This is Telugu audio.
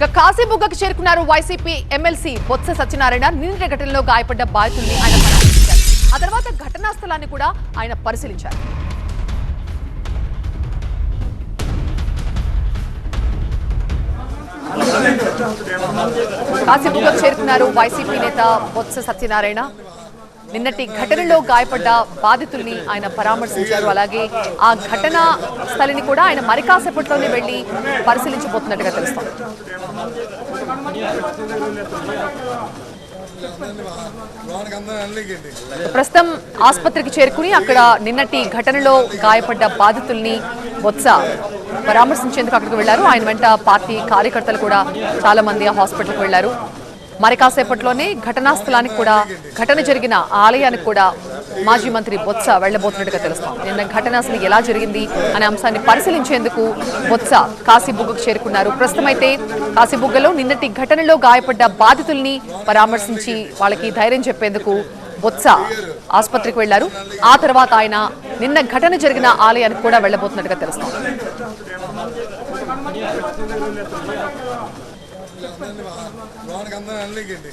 ఇక కాశీబుగ్గకు చేరుకున్నారు వైసీపీ ఎమ్మెల్సీ బొత్స సత్యనారాయణ. నిన్న ఘటనలో గాయపడ్డ బాధితుల్ని ఆయన పరామర్శించారు. ఆ తర్వాత ఘటనా స్థలాన్ని కూడా ఆయన పరిశీలించారు. కాశీబుగ్గకు చేరుకున్నారు వైసీపీ నేత బొత్స సత్యనారాయణ. నిన్నటి ఘటనలో గాయపడ్డ బాధితుల్ని ఆయన పరామర్శించారు. అలాగే ఆ ఘటన స్థలిని కూడా ఆయన మరికాసేపట్లోనే వెళ్ళి పరిశీలించబోతున్నట్టుగా తెలుస్తోంది. ప్రస్తుతం ఆసుపత్రికి చేరుకుని అక్కడ నిన్నటి ఘటనలో గాయపడ్డ బాధితుల్ని బొత్స పరామర్శించేందుకు అక్కడికి వెళ్ళారు ఆయన వెంట పార్టీ కార్యకర్తలు కూడా చాలా మంది ఆ హాస్పిటల్కి వెళ్ళారు మరి కాసేపట్లోనే ఘటనా స్థలానికి కూడా ఘటన జరిగిన ఆలయానికి కూడా మాజీ మంత్రి బొత్స వెళ్ళబోతున్నట్టుగా తెలుస్తోంది నిన్న ఘటన అసలు ఎలా జరిగింది అనే అంశాన్ని పరిశీలించేందుకు బొత్స కాశీబుగ్గకు చేరుకున్నారు. ప్రస్తుతమైతే కాశీబుగ్గలో నిన్నటి ఘటనలో గాయపడ్డ బాధితుల్ని పరామర్శించి వాళ్ళకి ధైర్యం చెప్పేందుకు బొత్స ఆసుపత్రికి వెళ్ళారు. ఆ తర్వాత ఆయన నిన్న ఘటన జరిగిన ఆలయానికి కూడా వెళ్ళబోతున్నట్టుగా తెలుస్తోంది లోనికి అందరూ అనలేకండి